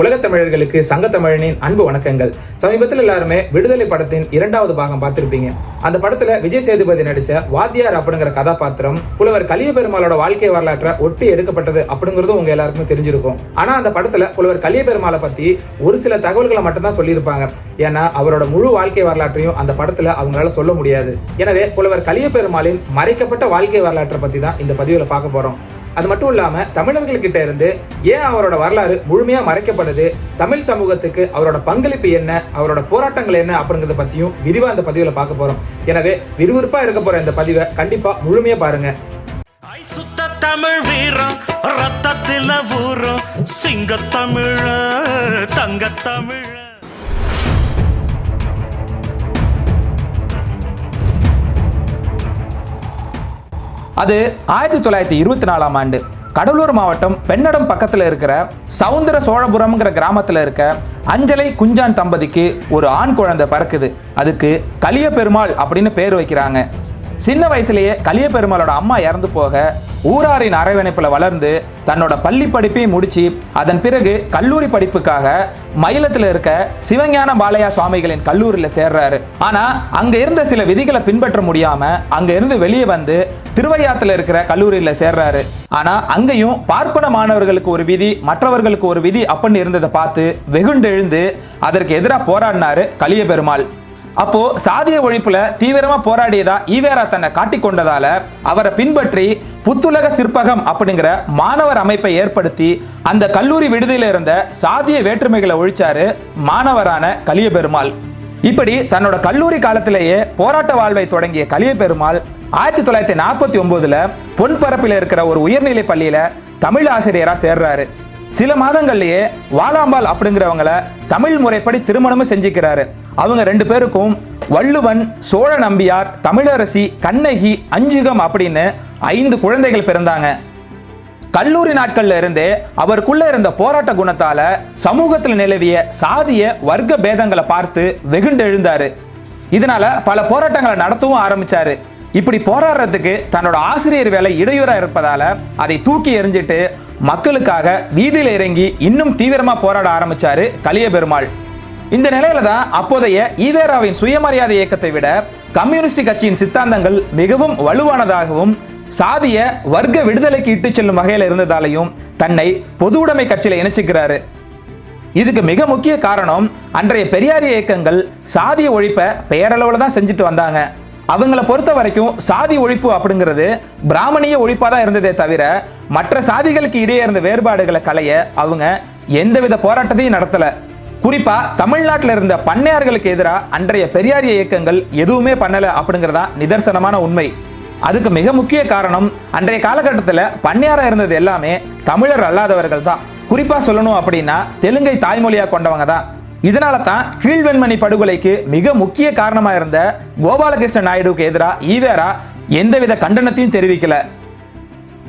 உலகத் தமிழர்களுக்கு சங்க தமிழனின் அன்பு வணக்கங்கள். சமீபத்தில் எல்லாருமே விடுதலை படத்தின் இரண்டாவது பாகம் பார்த்திருப்பீங்க. அந்த படத்துல விஜய் சேதுபதி நடிச்ச வாத்தியார் அப்படிங்கிற கதாபாத்திரம் புலவர் கலிய பெருமாளோட வாழ்க்கை வரலாற்றை ஒட்டி எடுக்கப்பட்டது அப்படிங்கிறதும் உங்க எல்லாருக்குமே தெரிஞ்சிருக்கும். ஆனா அந்த படத்துல புலவர் கலிய பெருமாளை பத்தி ஒரு சில தகவல்களை மட்டும்தான் சொல்லியிருப்பாங்க. ஏன்னா அவரோட முழு வாழ்க்கை வரலாற்றையும் அந்த படத்துல அவங்களால சொல்ல முடியாது. எனவே புலவர் கலிய பெருமாளின் மறைக்கப்பட்ட வாழ்க்கை வரலாற்றை பத்தி தான் இந்த பதிவுல பார்க்க போறோம். அது மட்டும் இல்லாம தமிழர்கள் கிட்ட இருந்து ஏன் அவரோட வரலாறு முழுமையா மறைக்கப்படுது தமிழ் சமூகத்துக்கு அவரோட பங்களிப்பு என்ன? அவரோட போராட்டங்கள் என்ன? அப்படிங்கிறத பற்றியும் விரிவாக அந்த பதிவில் பார்க்க போறோம். எனவே விறுவிறுப்பா இருக்க போற இந்த பதிவை கண்டிப்பா முழுமையா பாருங்க. சுத்த தமிழ் வீரம் ரத்தத்தில் ஊறும். சிங்க தமிழ தங்க தமிழ அது ஆயிரத்தி தொள்ளாயிரத்தி இருபத்தி நாலாம் ஆண்டு. கடலூர் மாவட்டம் பெண்ணடம் பக்கத்தில் இருக்கிற சவுந்தர சோழபுரம்ங்கிற கிராமத்தில் இருக்க அஞ்சலை குஞ்சான் தம்பதிக்கு ஒரு ஆண் குழந்தை பிறக்குது. அதுக்கு கலிய பெருமாள் அப்படின்னு பேர் வைக்கிறாங்க. சின்ன வயசுலேயே கலிய பெருமாளோட அம்மா இறந்து போக ஊராரின் அரவணைப்பில் வளர்ந்து தன்னோட பள்ளி படிப்பையும் முடிச்சு அதன் பிறகு கல்லூரி படிப்புக்காக மயிலத்தில் இருக்க சிவஞான பாலையா சுவாமிகளின் கல்லூரியில் சேர்றாரு. ஆனால் அங்கே இருந்த சில விதிகளை பின்பற்ற முடியாமல் அங்கே இருந்து வெளியே வந்து திருவையாத்துல இருக்கிற கல்லூரியில் சேர்றாரு. ஆனா அங்கேயும் பார்ப்பன மாணவர்களுக்கு ஒரு விதி மற்றவர்களுக்கு ஒரு விதி அப்படின்னு இருந்ததை பார்த்து வெகுண்டெழுந்து அதற்கு எதிராக போராடினாரு கலிய பெருமாள் அப்போ சாதிய ஒழிப்புல தீவிரமா போராடியதா ஈவேரா தன்னை காட்டிக் கொண்டதால அவரை பின்பற்றி புத்துலக சிற்பகம் அப்படிங்கிற மாணவர் அமைப்பை ஏற்படுத்தி அந்த கல்லூரி விடுதியில இருந்த சாதிய வேற்றுமைகளை ஒழிச்சாரு மாணவரான கலிய பெருமாள் இப்படி தன்னோட கல்லூரி காலத்திலேயே போராட்ட வாழ்வை தொடங்கிய கலிய பெருமாள் ஆயிரத்தி தொள்ளாயிரத்தி நாற்பத்தி ஒன்பதுல பொன்பரப்பில் இருக்கிற ஒரு உயர்நிலை பள்ளியில தமிழ் ஆசிரியரா சேர்றாரு. சில மாதங்கள்லயே வாலாம்பால் அப்படிங்கிறவங்கள தமிழ் முறைப்படி திருமணமும் செஞ்சுக்கிறாரு. அவங்க ரெண்டு பேருக்கும் வள்ளுவன் சோழ நம்பியார் தமிழரசி கண்ணகி அஞ்சுகம் அப்படின்னு ஐந்து குழந்தைகள் பிறந்தாங்க. கல்லூரி நாட்கள்ல இருந்தே அவருக்குள்ள இருந்த போராட்ட குணத்தால சமூகத்தில் நிலவிய சாதிய வர்க்க பேதங்களை பார்த்து வெகுண்டெழுந்தாரு. இதனால பல போராட்டங்களை நடத்தவும் ஆரம்பிச்சாரு. இப்படி போராடுறதுக்கு தன்னோட ஆசிரியர் வேலை இடையூறா இருப்பதால அதை தூக்கி எறிஞ்சிட்டு மக்களுக்காக வீதியில் இறங்கி இன்னும் தீவிரமா போராட ஆரம்பிச்சாரு கலிய பெருமாள் இந்த நிலையில தான் அப்போதைய ஈவேராவின் சுயமரியாதை இயக்கத்தை விட கம்யூனிஸ்ட் கட்சியின் சித்தாந்தங்கள் மிகவும் வலுவானதாகவும் சாதிய வர்க்க விடுதலைக்கு இட்டு செல்லும் வகையில் இருந்ததாலையும் தன்னை பொது உடைமை கட்சியில இணைச்சுக்கிறாரு. இதுக்கு மிக முக்கிய காரணம் அன்றைய பெரியாரிய இயக்கங்கள் சாதிய ஒழிப்பை பெயரளவில் தான் செஞ்சுட்டு வந்தாங்க. அவங்கள பொறுத்த வரைக்கும் சாதி ஒழிப்பு அப்படிங்கிறது பிராமணிய ஒழிப்பாக தான் இருந்ததே தவிர மற்ற சாதிகளுக்கு இடையே இருந்த வேறுபாடுகளை களைய அவங்க எந்தவித போராட்டத்தையும் நடத்தலை. குறிப்பாக தமிழ்நாட்டில் இருந்த பண்ணையார்களுக்கு எதிராக அன்றைய பெரியாரிய இயக்கங்கள் எதுவுமே பண்ணலை அப்படிங்கிறதா நிதர்சனமான உண்மை. அதுக்கு மிக முக்கிய காரணம் அன்றைய காலகட்டத்தில் பண்ணையாராக இருந்தது எல்லாமே தமிழர் அல்லாதவர்கள் தான். குறிப்பாக சொல்லணும் அப்படின்னா தெலுங்கை தாய்மொழியாக கொண்டவங்க தான். இதனால தான் கீழ்வெண்மணி படுகொலைக்கு மிக முக்கிய காரணமாக இருந்த கோபாலகிருஷ்ண நாயுடுவுக்கு எதிராக ஈவேரா எந்தவித கண்டனத்தையும் தெரிவிக்கல.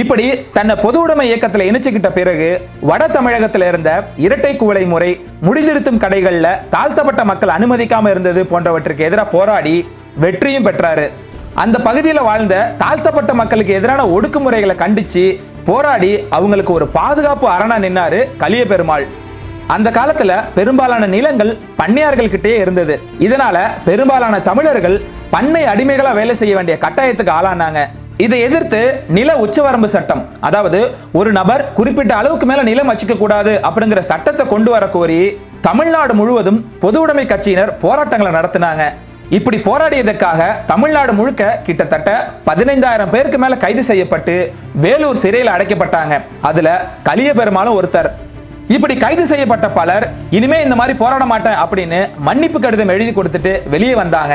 இப்படி தன்னை பொது உடைமை இயக்கத்தில் இணைச்சுக்கிட்ட பிறகு வட தமிழகத்தில் இருந்த இரட்டை குவளை முறை முடிதிருத்தும் கடைகளில் தாழ்த்தப்பட்ட மக்கள் அனுமதிக்காம இருந்தது போன்றவற்றுக்கு எதிராக போராடி வெற்றியும் பெற்றாரு. அந்த பகுதியில் வாழ்ந்த தாழ்த்தப்பட்ட மக்களுக்கு எதிரான ஒடுக்குமுறைகளை கண்டிச்சு போராடி அவங்களுக்கு ஒரு பாதுகாப்பு அரணா நின்னாரு கலிய பெருமாள் அந்த காலத்துல பெரும்பாலான நிலங்கள் பண்ணையார்கள்கிட்டே இருந்தது. இதனால பெரும்பாலான தமிழர்கள் பண்ணை அடிமைகளா வேலை செய்ய வேண்டிய கட்டாயத்துக்கு ஆளானாங்க. இதை எதிர்த்து நில உச்சவரம்பு சட்டம் அதாவது ஒரு நபர் குறிப்பிட்ட அளவுக்கு மேல நிலம் வச்சுக்க கூடாது அப்படிங்கிற சட்டத்தை கொண்டு வர கோரி தமிழ்நாடு முழுவதும் பொது உடைமை கட்சியினர் போராட்டங்களை நடத்தினாங்க. இப்படி போராடியதற்காக தமிழ்நாடு முழுக்க கிட்டத்தட்ட பதினைந்தாயிரம் பேருக்கு மேல கைது செய்யப்பட்டு வேலூர் சிறையில் அடைக்கப்பட்டாங்க. அதுல கலிய பெருமாளும் ஒருத்தர். இப்படி கைது செய்யப்பட்ட பலர் இனிமே இந்த மாதிரி போராட மாட்டேன் அப்படின்னு மன்னிப்பு கடிதம் எழுதி கொடுத்துட்டு வெளியே வந்தாங்க.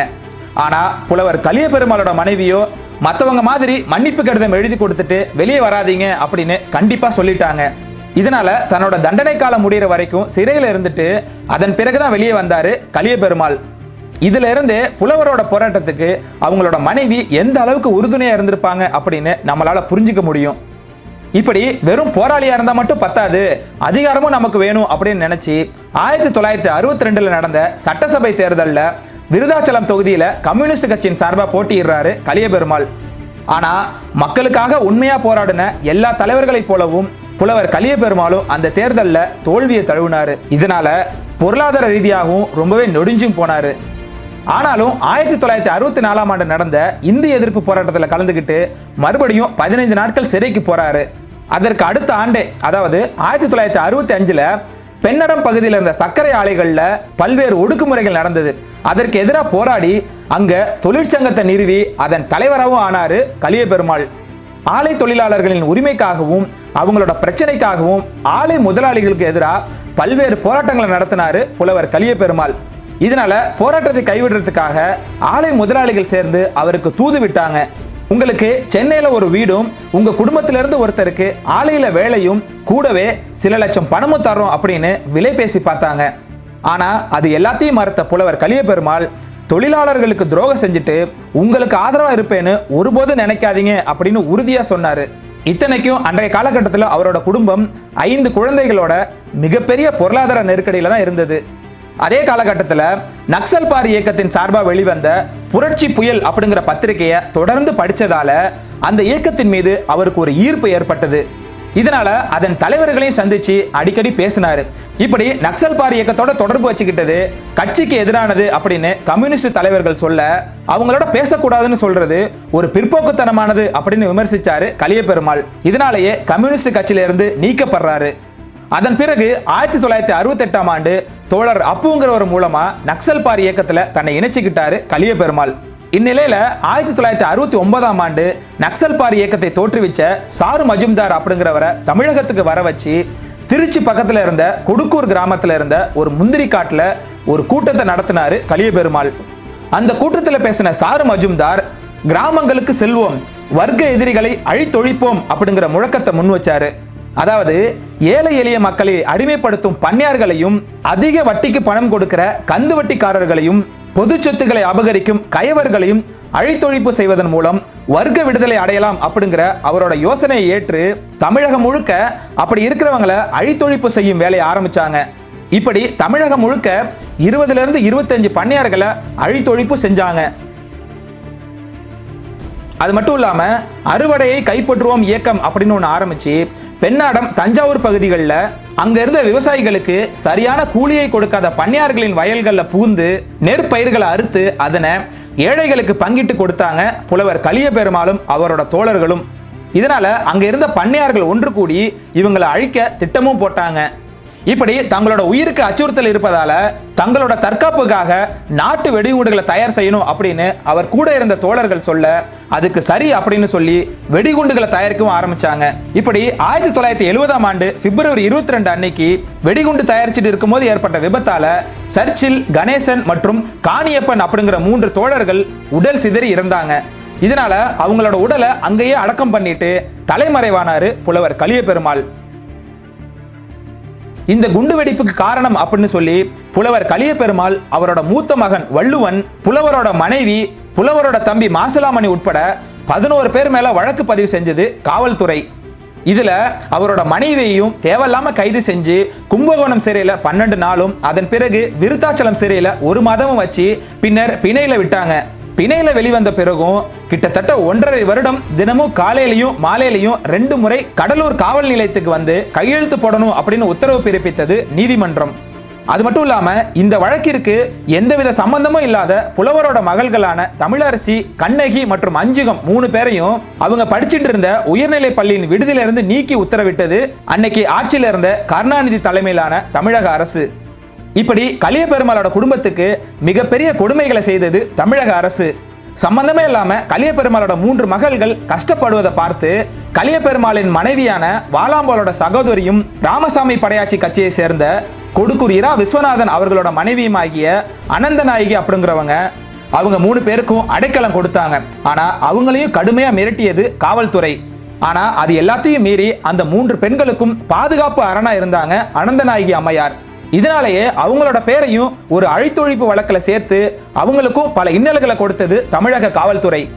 ஆனா புலவர் கலிய பெருமாளோட மனைவியோ மற்றவங்க மாதிரி மன்னிப்பு கடிதம் எழுதி கொடுத்துட்டு வெளியே வராதீங்க அப்படின்னு கண்டிப்பா சொல்லிட்டாங்க. இதனால தன்னோட தண்டனை காலம் முடிகிற வரைக்கும் சிறையில் இருந்துட்டு அதன் பிறகுதான் வெளியே வந்தாரு கலிய பெருமாள் இதுல இருந்து புலவரோட போராட்டத்துக்கு அவங்களோட மனைவி எந்த அளவுக்கு உறுதுணையா இருந்திருப்பாங்க அப்படின்னு நம்மளால புரிஞ்சுக்க முடியும். இப்படி வெறும் போராளியா இருந்தா மட்டும் பத்தாது. அதிகாரமும் நமக்கு வேணும் அப்படின்னு நினைச்சு ஆயிரத்தி தொள்ளாயிரத்தி அறுபத்தி ரெண்டுல நடந்த சட்டசபை தேர்தலில் விருதாச்சலம் தொகுதியில கம்யூனிஸ்ட் கட்சியின் சார்பாக போட்டியிடுறாரு கலியபெருமாள். ஆனால் ஆனா மக்களுக்காக உண்மையா போராடின எல்லா தலைவர்களைப் போலவும் புலவர் கலியபெருமாளும் அந்த தேர்தலில் தோல்வியை தழுவினாரு. இதனால பொருளாதார ரீதியாகவும் ரொம்பவே நொடிஞ்சும் போனாரு. ஆனாலும் ஆயிரத்தி தொள்ளாயிரத்தி அறுபத்தி நாலாம் ஆண்டு நடந்த இந்திய எதிர்ப்பு போராட்டத்தில் கலந்துக்கிட்டு மறுபடியும் பதினைந்து நாட்கள் சிறைக்கு போறாரு. அதற்கு அடுத்த ஆண்டே அதாவது ஆயிரத்தி தொள்ளாயிரத்தி அறுபத்தி அஞ்சுல பெண்ணடம் பகுதியில் இருந்த சர்க்கரை ஆலைகளில் பல்வேறு ஒடுக்குமுறைகள் நடந்தது. அதற்கு எதிராக போராடி அங்க தொழிற்சங்கத்தை நிறுவி அதன் தலைவராகவும் ஆனாரு கலிய பெருமாள் ஆலை தொழிலாளர்களின் உரிமைக்காகவும் அவங்களோட பிரச்சனைக்காகவும் ஆலை முதலாளிகளுக்கு எதிராக பல்வேறு போராட்டங்களை நடத்தினாரு புலவர் கலிய பெருமாள் இதனால போராட்டத்தை கைவிடுறதுக்காக ஆலை முதலாளிகள் சேர்ந்து அவருக்கு தூது விட்டாங்க. உங்களுக்கு சென்னையில் ஒரு வீடும் உங்க குடும்பத்திலிருந்து ஒருத்தருக்கு ஆலையில வேலையும் கூடவே சில லட்சம் பணமும் தரோம் அப்படின்னு விலை பேசி பார்த்தாங்க. ஆனா அது எல்லாத்தையும் மறுத்த புலவர் கலிய பெருமாள் தொழிலாளர்களுக்கு துரோகம் செஞ்சுட்டு உங்களுக்கு ஆதரவா இருப்பேன்னு ஒருபோதும் நினைக்காதீங்க அப்படின்னு உறுதியா சொன்னாரு. இத்தனைக்கும் அன்றைய காலகட்டத்தில் அவரோட குடும்பம் ஐந்து குழந்தைகளோட மிகப்பெரிய பொருளாதார நெருக்கடியில தான் இருந்தது. அதே காலகட்டத்தில் நக்சல் பாரி இயக்கத்தின் சார்பாக வெளிவந்த புரட்சி புயல் அப்படிங்கிற பத்திரிகையை தொடர்ந்து படித்ததால அந்த இயக்கத்தின் மீது அவருக்கு ஒரு ஈர்ப்பு ஏற்பட்டது. இதனால அதன் தலைவர்களையும் சந்திச்சு அடிக்கடி பேசினாரு. இப்படி நக்சல் பாரி இயக்கத்தோட தொடர்பு வச்சுக்கிட்டது கட்சிக்கு எதிரானது அப்படின்னு கம்யூனிஸ்ட் தலைவர்கள் சொல்ல அவங்களோட பேசக்கூடாதுன்னு சொல்றது ஒரு பிற்போக்குத்தனமானது அப்படின்னு விமர்சிச்சாரு கலிய பெருமாள் இதனாலேயே கம்யூனிஸ்ட் கட்சியிலிருந்து நீக்கப்படுறாரு. அதன் பிறகு ஆயிரத்தி தொள்ளாயிரத்தி அறுபத்தி எட்டாம் ஆண்டு தோழர் அப்புங்கிறவர் மூலமா நக்சல் பாரி இயக்கத்துல தன்னை இணைச்சுக்கிட்டாரு கலிய பெருமாள் இந்நிலையில ஆயிரத்தி தொள்ளாயிரத்தி அறுபத்தி ஒன்பதாம் ஆண்டு நக்சல் பாரி இயக்கத்தை தோற்றுவிச்ச சாரு மஜும்தார் அப்படிங்கிறவரை தமிழகத்துக்கு வர வச்சு திருச்சி பக்கத்துல இருந்த குடுக்கூர் கிராமத்துல இருந்த ஒரு முந்திரி காட்டுல ஒரு கூட்டத்தை நடத்தினாரு கலிய பெருமாள் அந்த கூட்டத்தில் பேசின சாரு மஜும்தார் கிராமங்களுக்கு செல்வோம் வர்க்க எதிரிகளை அழித்தொழிப்போம் அப்படிங்கிற முழக்கத்தை முன் வச்சாரு. அதாவது ஏழை எளிய மக்களை அடிமைப்படுத்தும் பன்னியார்களையும் அதிக வட்டிக்கு பணம் கொடுக்கிற கந்து வட்டிக்காரர்களையும் பொது சொத்துக்களை அபகரிக்கும் கயவர்களையும் அழித்தொழிப்பு செய்வதன் மூலம் வர்க்க விடுதலை அடையலாம் அப்படிங்கிற அவரோட யோசனையை ஏற்று தமிழகம் முழுக்க அப்படி இருக்கிறவங்களை அழித்தொழிப்பு செய்யும் வேலையை ஆரம்பிச்சாங்க. இப்படி தமிழகம் முழுக்க இருபதுல இருந்து இருபத்தஞ்சு பண்ணையார்களை அழித்தொழிப்பு செஞ்சாங்க. அது மட்டும் இல்லாம அறுவடையை கைப்பற்றுவோம் இயக்கம் அப்படின்னு ஒன்று ஆரம்பிச்சு பெண்ணாடம் தஞ்சாவூர் பகுதிகளில் அங்க இருந்த விவசாயிகளுக்கு சரியான கூலியை கொடுக்காத பண்ணையார்களின் வயல்களில் பூந்து நெற்பயிர்களை அறுத்து அதனை ஏழைகளுக்கு பங்கிட்டு கொடுத்தாங்க புலவர் கலிய பெருமாளும் அவரோட தோழர்களும். இதனால அங்க இருந்த பண்ணையார்கள் ஒன்று கூடி இவங்களை அழிக்க திட்டமும் போட்டாங்க. இப்படி தங்களோட உயிருக்கு அச்சுறுத்தல் இருப்பதால தங்களோட தற்காப்புக்காக நாட்டு வெடிகுண்டுகளை தயார் செய்யணும் அப்படின்னு அவர் கூட இருந்த தோழர்கள் சொல்ல அதுக்கு சரி அப்படின்னு சொல்லி வெடிகுண்டுகளை தயாரிக்கவும் ஆரம்பிச்சாங்க. இப்படி ஆயிரத்தி தொள்ளாயிரத்தி எழுபதாம் ஆண்டு பிப்ரவரி இருபத்தி ரெண்டு அன்னைக்கு வெடிகுண்டு தயாரிச்சுட்டு இருக்கும்போது ஏற்பட்ட விபத்தால சர்ச்சில் கணேசன் மற்றும் காணியப்பன் அப்படிங்கிற மூன்று தோழர்கள் உடல் சிதறி இறந்தாங்க. இதனால அவங்களோட உடலை அங்கேயே அடக்கம் பண்ணிட்டு தலைமறைவானாரு புலவர் கலிய பெருமாள் இந்த குண்டு வெடிப்புக்கு காரணம் அப்படின்னு சொல்லி புலவர் கலிய பெருமாள் அவரோட மூத்த மகன் வள்ளுவன் புலவரோட மனைவி புலவரோட தம்பி மாசலாமணி உட்பட பதினோரு பேர் மேல வழக்கு பதிவு செஞ்சது காவல்துறை. இதுல அவரோட மனைவியையும் தேவையில்லாம கைது செஞ்சு கும்பகோணம் சிறையில பன்னெண்டு நாளும் அதன் பிறகு விருத்தாச்சலம் சிறையில ஒரு மாதமும் வச்சு பின்னர் பிணையில விட்டாங்க. பிணையில் வெளிவந்த பிறகும் கிட்டத்தட்ட ஒன்றரை வருடம் தினமும் காலையிலையும் மாலையிலையும் ரெண்டு முறை கடலூர் காவல் நிலையத்துக்கு வந்து கையெழுத்து போடணும் அப்படின்னு உத்தரவு பிறப்பித்தது நீதிமன்றம். அது மட்டும் இல்லாமல் இந்த வழக்கிற்கு எந்தவித சம்பந்தமும் இல்லாத புலவரோட மகள்களான தமிழரசி கண்ணகி மற்றும் அஞ்சுகம் மூணு பேரையும் அவங்க படிச்சிட்டு இருந்த உயர்நிலை பள்ளியின் விடுதியிலிருந்து நீக்கி உத்தரவிட்டது அன்னைக்கு ஆட்சியில் இருந்த கருணாநிதி தலைமையிலான தமிழக அரசு. இப்படி கலிய பெருமாளோட குடும்பத்துக்கு மிகப்பெரிய கொடுமைகளை செய்தது தமிழக அரசு. சம்பந்தமே இல்லாம கலிய பெருமாளோட மூன்று மகள்கள் கஷ்டப்படுவதை பார்த்து கலிய பெருமாளின் மனைவியான வாலாம்பாளோட சகோதரியும் ராமசாமி படையாச்சி கட்சியை சேர்ந்த கொடுக்கூர் இரா விஸ்வநாதன் அவர்களோட மனைவியுமாகிய அனந்தநாயகி அப்படிங்கிறவங்க அவங்க மூணு பேருக்கும் அடைக்கலம் கொடுத்தாங்க. ஆனா அவங்களையும் கடுமையா மிரட்டியது காவல்துறை. ஆனா அது எல்லாத்தையும் மீறி அந்த மூன்று பெண்களுக்கும் பாதுகாப்பு அரணா இருந்தாங்க அனந்தநாயகி அம்மையார். இதனாலேயே அவங்களோட பேரையும் ஒரு அழித்தொழிப்பு வழக்கில் சேர்த்து அவங்களுக்கும் பல இன்னல்களை கொடுத்தது தமிழக காவல்துறை.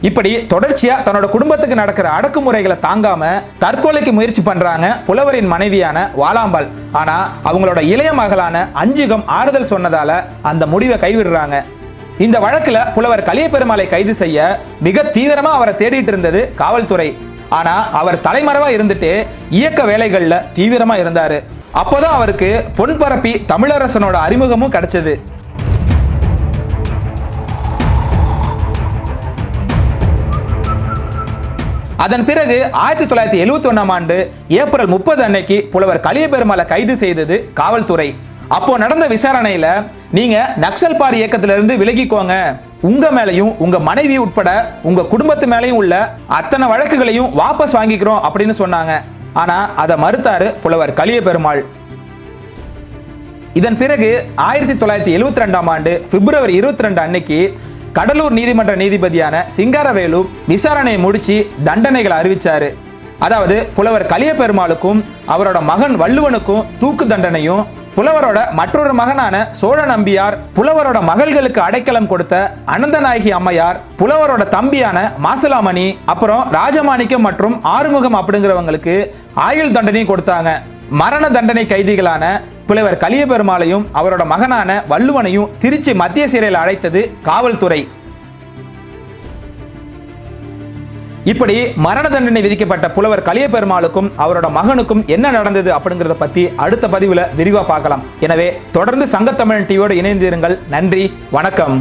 இப்படி தொடர்ச்சியா தன்னோட குடும்பத்துக்கு நடக்கிற அடக்குமுறைகளை தாங்காம தற்கொலைக்கு முயற்சி பண்றாங்க புலவரின் மனைவியான வாலாம்பாள். ஆனா அவங்களோட இளைய மகளான அஞ்சுகம் ஆறுதல் சொன்னதால அந்த முடிவை கைவிடுறாங்க. இந்த வழக்குல புலவர் கலியபெருமாளை கைது செய்ய மிக தீவிரமா அவரை தேடிட்டு இருந்தது காவல்துறை. ஆனா அவர் தலைமறைவா இருந்துட்டு இயக்க வேலைகள்ல தீவிரமா இருந்தாரு. அப்போதான் அவருக்கு பொன்பரப்பி தமிழரசனோட அறிமுகமும் கிடைச்சது. அதன் பிறகு ஆயிரத்தி தொள்ளாயிரத்தி எழுபத்தி ஒன்னாம் ஆண்டு ஏப்ரல் முப்பது அன்னைக்கு புலவர் கலியபெருமாளை கைது செய்தது காவல்துறை. அப்போ நடந்த விசாரணையில நீங்க நக்சல் பார் இயக்கத்திலிருந்து விலகிக்கோங்க. உங்க மேலையும் உங்க மனைவி உட்பட உங்க குடும்பத்து மேலையும் உள்ள அத்தனை வழக்குகளையும் வாபஸ் வாங்கிக்கிறோம் அப்படின்னு சொன்னாங்க. ஆனால் அதை மறுத்தாரு புலவர் கலியபெருமாள். இதன் பிறகு ஆயிரத்தி தொள்ளாயிரத்தி எழுவத்தி ரெண்டாம் ஆண்டு பிப்ரவரி இருபத்தி ரெண்டு அன்னைக்கு கடலூர் நீதிமன்ற நீதிபதியான சிங்காரவேலு விசாரணையை முடிச்சு தண்டனைகளை அறிவிச்சாரு. அதாவது புலவர் கலியபெருமாளுக்கும் அவரோட மகன் வள்ளுவனுக்கும் தூக்கு தண்டனையும் புலவரோட மற்றொரு மகனான சோழ நம்பியார் புலவரோட மகள்களுக்கு அடைக்கலம் கொடுத்த அனந்தநாயகி அம்மையார் புலவரோட தம்பியான மாசலாமணி அப்புறம் ராஜமாணிக்கம் மற்றும் ஆறுமுகம் அப்படிங்கிறவங்களுக்கு ஆயுள் தண்டனையும் கொடுத்தாங்க. மரண தண்டனை கைதிகளான புலவர் கலியபெருமாளையும் அவரோட மகனான வள்ளுவனையும் திருச்சி மத்திய சிறையில் அழைத்தது காவல்துறை. இப்படி மரண தண்டனை விதிக்கப்பட்ட புலவர் கலியபெருமாளுக்கும் அவரோட மகனுக்கும் என்ன நடந்தது அப்படிங்கறத பத்தி அடுத்த பதிவுல விரிவா பார்க்கலாம். எனவே தொடர்ந்து சங்கத்தமிழன் டிவியோடு இணைந்திருங்கள். நன்றி வணக்கம்.